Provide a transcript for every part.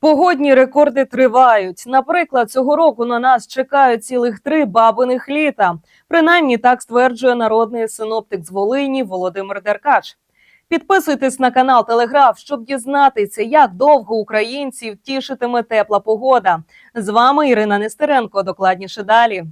Погодні рекорди тривають. Наприклад, цього року на нас чекають цілих три бабиних літа. Принаймні так стверджує народний синоптик з Волині Володимир Деркач. Підписуйтесь на канал Телеграф, щоб дізнатися, як довго українців тішитиме тепла погода. З вами Ірина Нестеренко. Докладніше далі.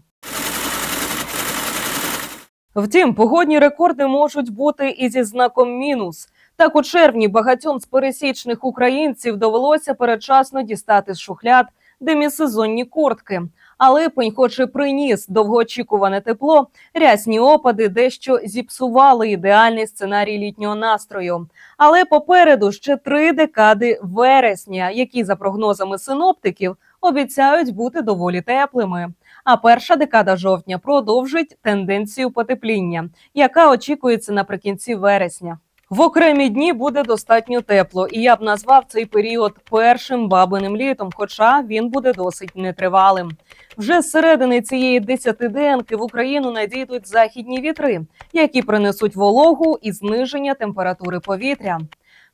Втім, погодні рекорди можуть бути і зі знаком мінус. Так у червні багатьом з пересічних українців довелося передчасно дістати з шухляд демісезонні куртки. А липень, хоч і приніс довгоочікуване тепло, рясні опади дещо зіпсували ідеальний сценарій літнього настрою. Але попереду ще три декади вересня, які за прогнозами синоптиків обіцяють бути доволі теплими. А перша декада жовтня продовжить тенденцію потепління, яка очікується наприкінці вересня. В окремі дні буде достатньо тепло, і я б назвав цей період першим бабиним літом, хоча він буде досить нетривалим. Вже з середини цієї десятиденки в Україну надійдуть західні вітри, які принесуть вологу і зниження температури повітря.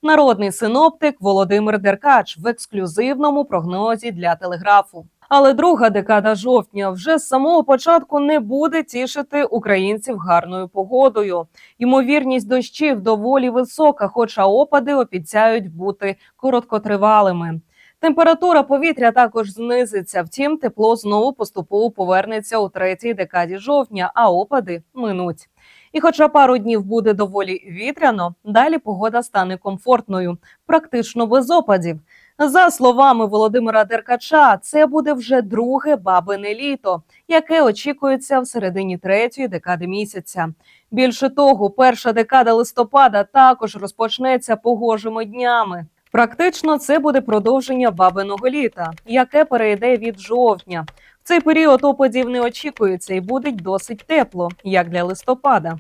Народний синоптик Володимир Деркач в ексклюзивному прогнозі для телеграфу. Але друга декада жовтня вже з самого початку не буде тішити українців гарною погодою. Ймовірність дощів доволі висока, хоча опади обіцяють бути короткотривалими. Температура повітря також знизиться. Втім, тепло знову поступово повернеться у третій декаді жовтня, а опади минуть. І, хоча пару днів буде доволі вітряно, далі погода стане комфортною, практично без опадів. За словами Володимира Деркача, це буде вже друге бабине літо, яке очікується в середині третьої декади місяця. Більше того, перша декада листопада також розпочнеться погожими днями. Практично це буде продовження бабиного літа, яке перейде від жовтня. В цей період опадів не очікується і буде досить тепло, як для листопада.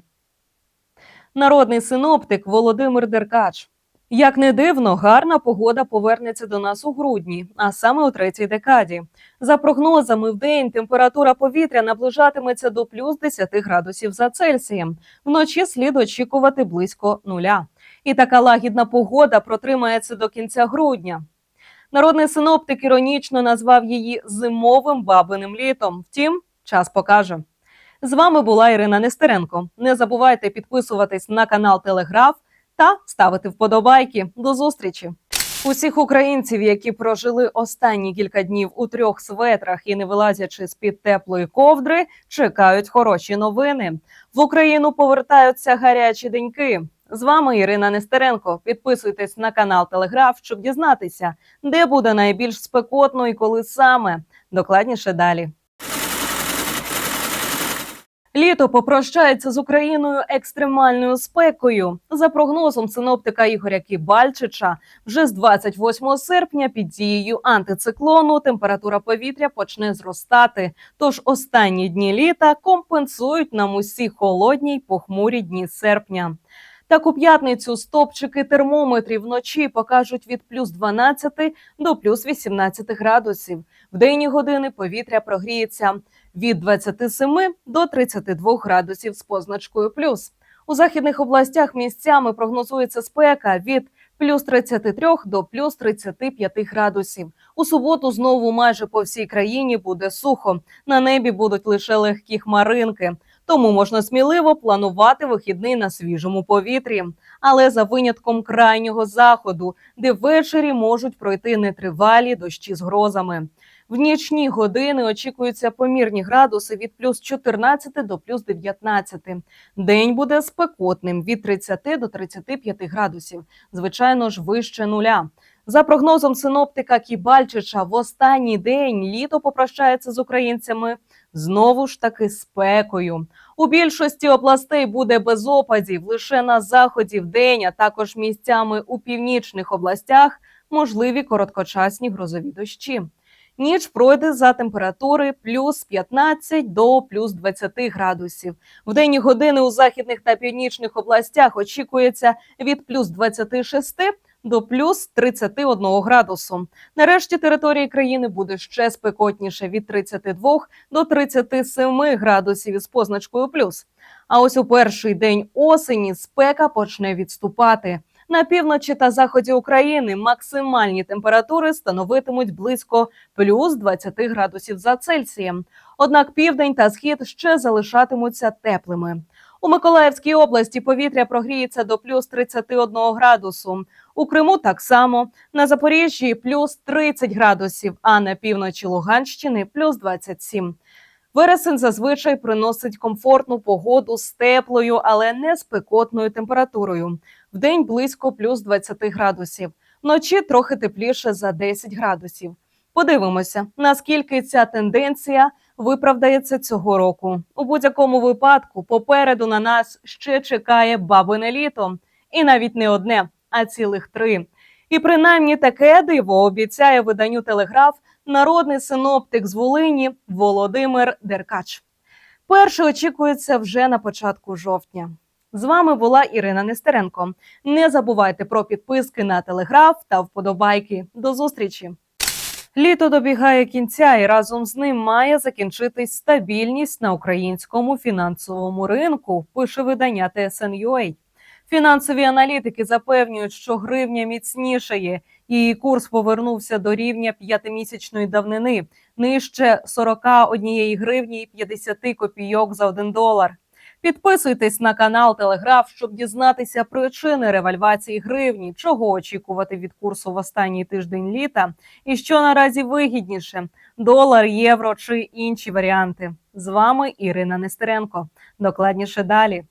Народний синоптик Володимир Деркач. Як не дивно, гарна погода повернеться до нас у грудні, а саме у третій декаді. За прогнозами, в день температура повітря наближатиметься до плюс 10 градусів за Цельсієм. Вночі слід очікувати близько нуля. І така лагідна погода протримається до кінця грудня. Народний синоптик іронічно назвав її зимовим бабиним літом. Втім, час покаже. З вами була Ірина Нестеренко. Не забувайте підписуватись на канал Телеграф та ставити вподобайки. До зустрічі! Усіх українців, які прожили останні кілька днів у трьох светрах і не вилазячи з під теплої ковдри, чекають хороші новини. В Україну повертаються гарячі деньки. З вами Ірина Нестеренко. Підписуйтесь на канал Телеграф, щоб дізнатися, де буде найбільш спекотно і коли саме. Докладніше далі. Літо попрощається з Україною екстремальною спекою. За прогнозом синоптика Ігоря Кібальчича, вже з 28 серпня під дією антициклону температура повітря почне зростати. Тож останні дні літа компенсують нам усі холодні й похмурі дні серпня. Так у п'ятницю стопчики термометрів вночі покажуть від плюс 12 до плюс 18 градусів. В денні години повітря прогріється від 27 до 32 градусів з позначкою плюс. У західних областях місцями прогнозується спека від плюс 33 до плюс 35 градусів. У суботу знову майже по всій країні буде сухо. На небі будуть лише легкі хмаринки. Тому можна сміливо планувати вихідний на свіжому повітрі, але за винятком крайнього заходу, де ввечері можуть пройти нетривалі дощі з грозами. В нічні години очікуються помірні градуси від плюс 14 до плюс 19. День буде спекотним від 30 до 35 градусів, звичайно ж вище нуля. За прогнозом синоптика Кібальчича, в останній день літо попрощається з українцями знову ж таки спекою. У більшості областей буде без опадів лише на заході в день, а також місцями у північних областях можливі короткочасні грозові дощі. Ніч пройде за температури плюс 15 до плюс 20 градусів. В денні години у західних та північних областях очікується від плюс 26 до плюс 31 градусу. Нарешті території країни буде ще спекотніше від 32 до 37 градусів із позначкою плюс. А ось у перший день осені спека почне відступати. На півночі та заході України максимальні температури становитимуть близько плюс 20 градусів за Цельсієм. Однак південь та схід ще залишатимуться теплими. У Миколаївській області повітря прогріється до плюс 31 градусу. У Криму так само на Запоріжжі плюс 30 градусів, а на півночі Луганщини плюс 27. Вересень зазвичай приносить комфортну погоду з теплою, але не спекотною температурою. Вдень близько плюс 20 градусів. Вночі трохи тепліше за 10 градусів. Подивимося, наскільки ця тенденція виправдається цього року. У будь-якому випадку попереду на нас ще чекає бабине літо, і навіть не одне, а цілих три. І принаймні таке диво обіцяє виданню телеграф народний синоптик з Волині Володимир Деркач. Перший очікується вже на початку жовтня. З вами була Ірина Нестеренко. Не забувайте про підписки на телеграф та вподобайки. До зустрічі! Літо добігає кінця, і разом з ним має закінчитись стабільність на українському фінансовому ринку. Пише видання TSN.ua. Фінансові аналітики запевнюють, що гривня міцнішає. Її курс повернувся до рівня п'ятимісячної давнини нижче 41 гривні і 50 копійок за один долар. Підписуйтесь на канал Телеграф, щоб дізнатися причини ревальвації гривні, чого очікувати від курсу в останній тиждень літа, і що наразі вигідніше: долар, євро чи інші варіанти. З вами Ірина Нестеренко. Докладніше далі.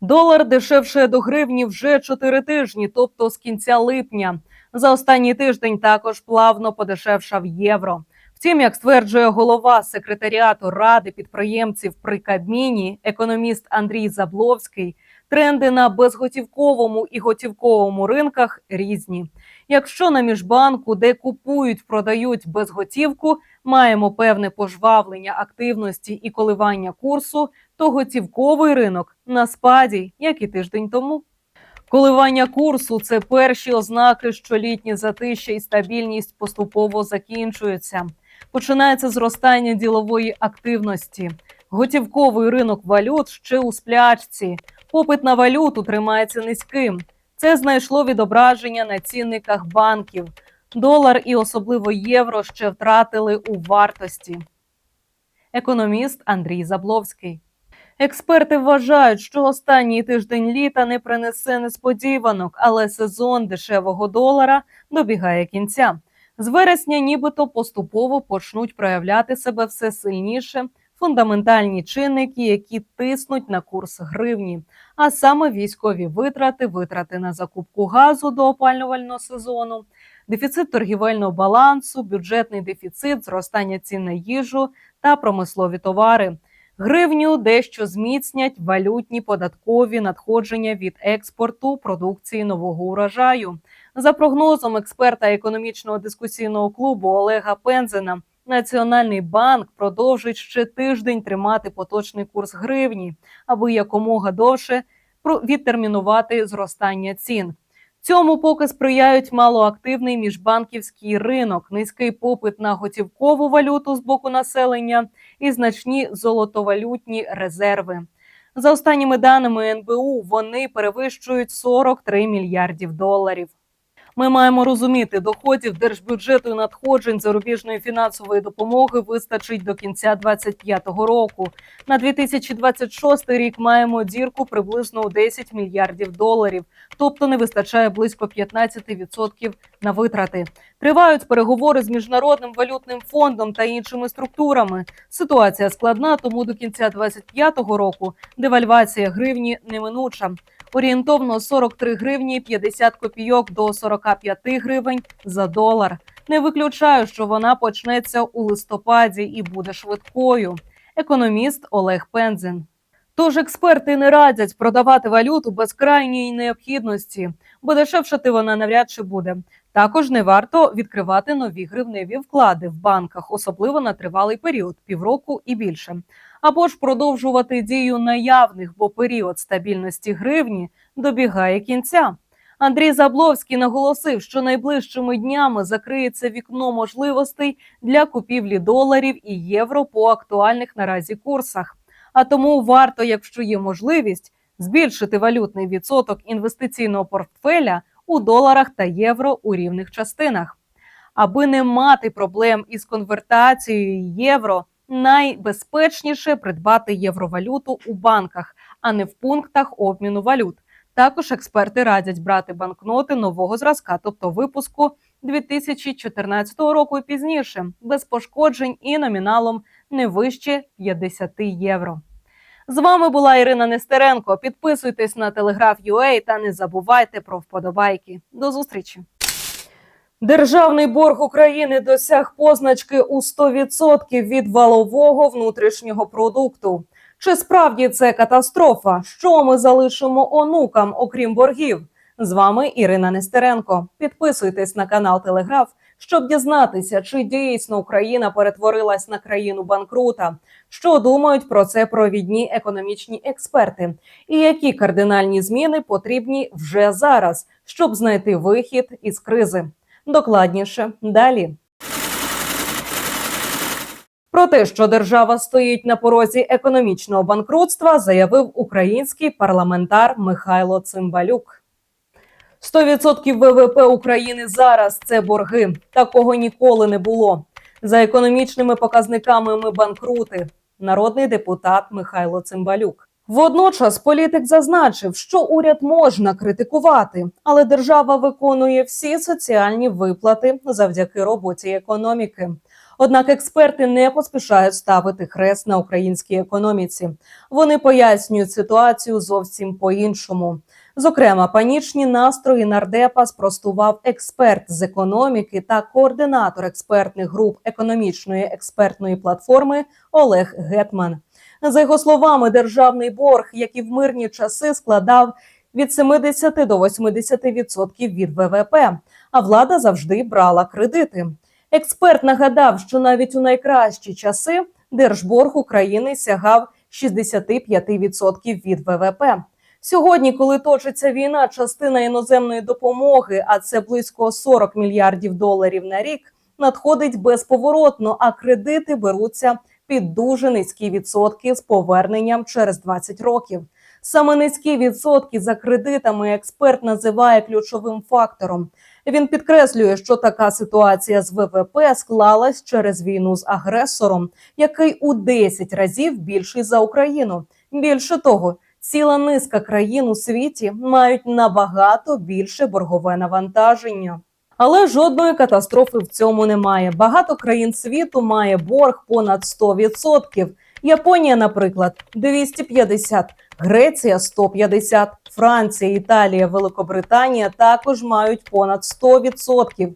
Долар дешевше до гривні вже 4 тижні, тобто з кінця липня. За останній тиждень також плавно подешевшав євро. Втім, як стверджує голова секретаріату ради підприємців при Кабміні, економіст Андрій Забловський, тренди на безготівковому і готівковому ринках різні. Якщо на міжбанку, де купують, продають безготівку, маємо певне пожвавлення активності і коливання курсу, то готівковий ринок на спаді, як і тиждень тому. Коливання курсу це перші ознаки, що літні затища і стабільність поступово закінчуються. Починається зростання ділової активності. Готівковий ринок валют ще у сплячці. Попит на валюту тримається низьким. Це знайшло відображення на цінниках банків. Долар і особливо євро ще втратили у вартості. Економіст Андрій Забловський. Експерти вважають, що останній тиждень літа не принесе несподіванок, але сезон дешевого долара добігає кінця. З вересня, нібито поступово почнуть проявляти себе все сильніше фундаментальні чинники, які тиснуть на курс гривні, а саме військові витрати, витрати на закупку газу до опалювального сезону, дефіцит торгівельного балансу, бюджетний дефіцит, зростання цін на їжу та промислові товари. Гривню дещо зміцнять валютні податкові надходження від експорту продукції нового урожаю. За прогнозом експерта економічного дискусійного клубу Олега Пензена, Національний банк продовжить ще тиждень тримати поточний курс гривні, аби якомога довше відтермінувати зростання цін. Цьому поки сприяють малоактивний міжбанківський ринок, низький попит на готівкову валюту з боку населення і значні золотовалютні резерви. За останніми даними НБУ вони перевищують 43 мільярдів доларів. Ми маємо розуміти, доходів держбюджету і надходжень зарубіжної фінансової допомоги вистачить до кінця 2025 року. На 2026 рік маємо дірку приблизно у 10 мільярдів доларів, тобто не вистачає близько 15% на витрати. Тривають переговори з міжнародним валютним фондом та іншими структурами. Ситуація складна, тому до кінця 2025 року девальвація гривні неминуча орієнтовно 43 гривні 50 копійок до 45 гривень за долар. Не виключаю, що вона почнеться у листопаді і буде швидкою. Економіст Олег Пензин. Тож експерти не радять продавати валюту без крайньої необхідності, бо дешевшати вона навряд чи буде. Також не варто відкривати нові гривневі вклади в банках, особливо на тривалий період півроку і більше або ж продовжувати дію наявних, бо період стабільності гривні добігає кінця. Андрій Забловський наголосив, що найближчими днями закриється вікно можливостей для купівлі доларів і євро по актуальних наразі курсах. А тому варто, якщо є можливість, збільшити валютний відсоток інвестиційного портфеля у доларах та євро у рівних частинах. Аби не мати проблем із конвертацією євро, найбезпечніше придбати євровалюту у банках, а не в пунктах обміну валют. Також експерти радять брати банкноти нового зразка, тобто випуску 2014 року і пізніше, без пошкоджень і номіналом не вище 50 євро. З вами була Ірина Нестеренко. Підписуйтесь на телеграф UA та не забувайте про вподобайки. До зустрічі. Державний борг України досяг позначки у 100% від валового внутрішнього продукту. Чи справді це катастрофа? Що ми залишимо онукам, окрім боргів? З вами Ірина Нестеренко. Підписуйтесь на канал Телеграф, щоб дізнатися, чи дійсно Україна перетворилась на країну банкрута. Що думають про це провідні економічні експерти, і які кардинальні зміни потрібні вже зараз, щоб знайти вихід із кризи. Докладніше далі. Про те, що держава стоїть на порозі економічного банкрутства, заявив український парламентар Михайло Цимбалюк. 100% ВВП України зараз це борги. Такого ніколи не було. За економічними показниками ми банкрути. Народний депутат Михайло Цимбалюк. Водночас політик зазначив, що уряд можна критикувати, але держава виконує всі соціальні виплати завдяки роботі економіки. Однак експерти не поспішають ставити хрест на українській економіці. Вони пояснюють ситуацію зовсім по-іншому. Зокрема, панічні настрої нардепа спростував експерт з економіки та координатор експертних груп економічної експертної платформи Олег Гетман. За його словами, державний борг, як і в мирні часи, складав від 70 до 80% від ВВП, а влада завжди брала кредити. Експерт нагадав, що навіть у найкращі часи держборг України сягав 65% від ВВП. Сьогодні, коли точиться війна, частина іноземної допомоги, а це близько 40 мільярдів доларів на рік, надходить безповоротно, а кредити беруться під дуже низькі відсотки з поверненням через 20 років. Саме низькі відсотки за кредитами експерт називає ключовим фактором. Він підкреслює, що така ситуація з ВВП склалась через війну з агресором, який у 10 разів більший за Україну. Більше того, ціла низка країн у світі мають набагато більше боргове навантаження. Але жодної катастрофи в цьому немає. Багато країн світу має борг понад 100%. Японія, наприклад, 250, Греція 150, Франція, Італія, Великобританія також мають понад 100%.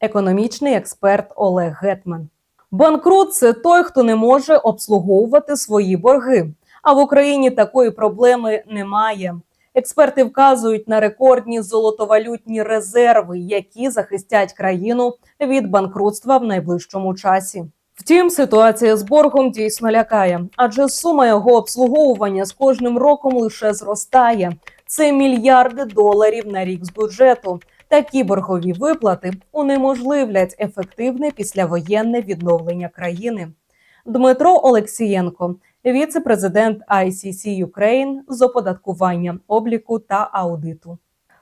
Економічний експерт Олег Гетман. Банкрут це той, хто не може обслуговувати свої борги. А в Україні такої проблеми немає. Експерти вказують на рекордні золотовалютні резерви, які захистять країну від банкрутства в найближчому часі. Втім, ситуація з боргом дійсно лякає, адже сума його обслуговування з кожним роком лише зростає. Це мільярди доларів на рік з бюджету. Такі боргові виплати унеможливлять ефективне післявоєнне відновлення країни. Дмитро Олексієнко, віце-президент ICC Ukraine з оподаткування, обліку та аудиту.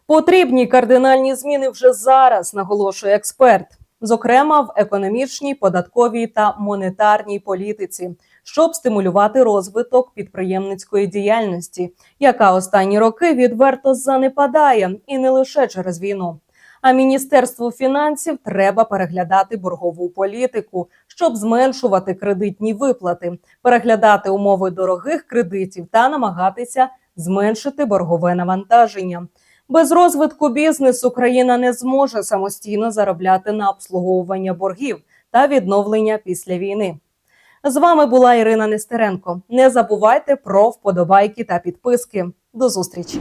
Потрібні кардинальні зміни вже зараз, наголошує експерт, зокрема в економічній, податковій та монетарній політиці, щоб стимулювати розвиток підприємницької діяльності, яка останні роки відверто занепадає, і не лише через війну. А міністерству фінансів треба переглядати боргову політику, щоб зменшувати кредитні виплати, переглядати умови дорогих кредитів та намагатися зменшити боргове навантаження. Без розвитку бізнесу країна не зможе самостійно заробляти на обслуговування боргів та відновлення після війни. З вами була Ірина Нестеренко. Не забувайте про вподобайки та підписки. До зустрічі.